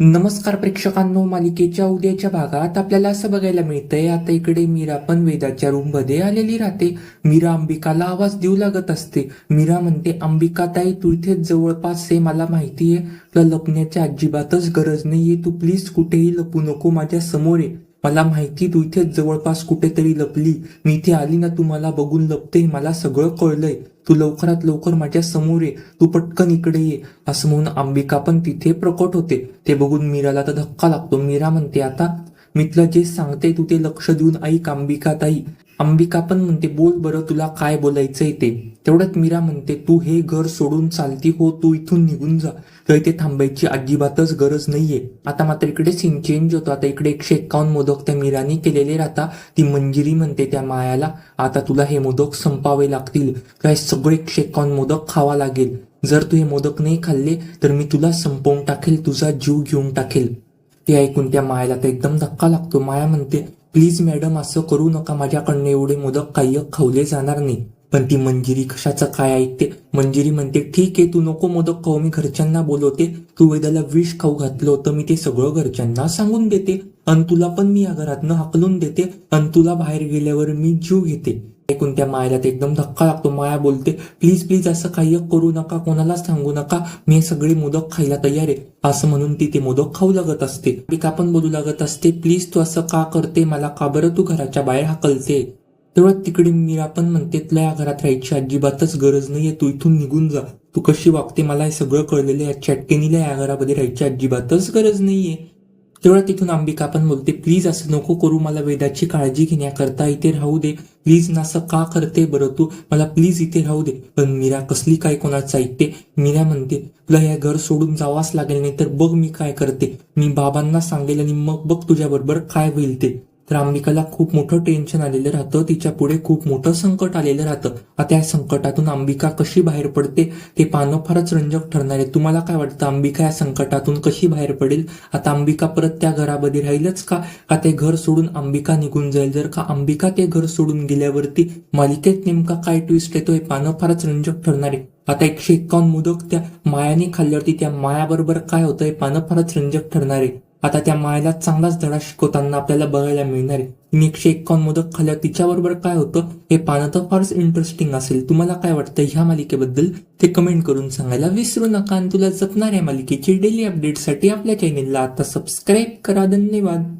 नमस्कार प्रेक्षकांनो मालिकेच्या उद्याच्या भागात आपल्याला असं बघायला मिळतंय आता इकडे मीरा पण वेदाच्या रूममध्ये आलेली राहते. मीरा अंबिकाला आवाज देऊ लागत असते. मीरा म्हणते अंबिका ताई तू इथेच जवळपास हे मला माहितीये तुला लपण्याची अजिबातच गरज नाहीये. तू प्लीज कुठेही लपू नको माझ्यासमोर आहे मला माहिती तू इथेच जवळपास कुठेतरी लपली. मी इथे आली ना तू मला बघून लपते. मला सगळं कळलंय. तू लवकरात लवकर माझ्यासमोर ये. तू पटकन इकडे ये. असं म्हणून अंबिका पण तिथे प्रकट होते. ते बघून मीराला तर धक्का लागतो. मीरा म्हणते आता मी तुला जे सांगते तू ते लक्ष देऊन ऐक अंबिका ताई अंबिका पण म्हणते बोल बरं तुला काय बोलायचंय ते. तेवढ्यात मीरा म्हणते तू हे घर सोडून चालती हो तू इथून निघून जा. तर इथे थांबायची अजिबातच गरज नाहीये. आता मात्र इकडे सीन चेंज होतो. आता इकडे एकशे एक्कावन्न मोदक त्या मीराने केलेले राहता ती मंजिरी म्हणते त्या मायाला आता तुला हे मोदक संपावे लागतील. काय हे सगळे एकशे एक्कावन्न मोदक खावा लागेल. जर तू हे मोदक नाही खाल्ले तर मी तुला संपवून टाकेल तुझा जीव घेऊन टाकेल. ते ऐकून त्या मायाला तर एकदम धक्का लागतो. माया म्हणते प्लीज मॅडम असं करू नका. माझ्याकडनं एवढे मोदक काही खावले जाणार नाही. पण ती मंजिरी कशाचं काय ऐकते मंजिरी म्हणते ठीक आहे तू नको मोदक खाऊ. मी घरच्यांना बोलवते. तू वेदाला विष खाऊ घातलं होतं. मी ते सगळं घरच्यांना सांगून देते. अन तुला पण मी या घरातनं हाकलून देते. अन तुला बाहेर गेल्यावर मी जीव घेते. ऐकून त्या मायाला ते एकदम धक्का लागतो. माया बोलते प्लीज प्लीज असं काही करू नका कोणालाच सांगू नका. मी सगळे मोदक खायला तयार आहे. असं म्हणून ती ते मोदक खाऊ लागत असते. पिका पण बोलू लागत असते. प्लीज तू असं का करते? मला का बरं तू घराच्या बाहेर हाकलते? तेवढ्यात तिकडे मीरा पण म्हणते तुला या घरात राहायची अजिबातच गरज नाहीये. तू इथून निघून जा. तू कशी वागते मला हे सगळं कळलेलं आहे. चटकेनीला या घरामध्ये राहायची अजिबातच गरज नाहीये. तेवढ्या तिथून अंबिका पण बोलते प्लीज असं नको करू. मला वेदाची काळजी घेण्याकरता इथे राहू दे. प्लीज ना असं का करते बरं तू? मला प्लीज इथे राहू दे. पण मीरा कसली काय कोणाचं ऐकते? मीरा म्हणते तुला हे घर सोडून जावाच लागेल नाही तर बघ मी काय करते. मी बाबांना सांगेल आणि मग बघ तुझ्या बरोबर काय होईल ते. तर अंबिकाला खूप मोठं टेन्शन आलेलं राहतं. तिच्या पुढे खूप मोठं संकट आलेलं राहतं. आता या संकटातून अंबिका कशी बाहेर पडते ते पाहणं फारच रंजक ठरणार आहे. तुम्हाला काय वाटतं? अंबिका या संकटातून कशी बाहेर पडेल? आता अंबिका परत त्या घरामध्ये राहीलच का? का ते घर सोडून अंबिका निघून जाईल? जर का अंबिका ते घर सोडून गेल्यावरती मालिकेत नेमका काय ट्विस्ट येतो हे पाहणं फारच रंजक ठरणार आहे. आता एकशे एक्कावन्न मोदक त्या मायाने खाल्ल्यावरती त्या मायाबरोबर काय होतं हे पानं फारच रंजक ठरणार आहे. आता त्या मायला चांगलाच धडा शिकवताना आपल्याला बघायला मिळणार आहे. एकशे एक्कावन्न मोदक खाल्ल्यावर तिच्याबरोबर काय होतं हे पाहणं तर फारच इंटरेस्टिंग असेल. तुम्हाला काय वाटतं ह्या मालिकेबद्दल? ते कमेंट करून सांगायला विसरू नका आणि तुला जपणाऱ्या मालिकेची डेली अपडेटसाठी आपल्या चॅनेलला आता सबस्क्राईब करा. धन्यवाद.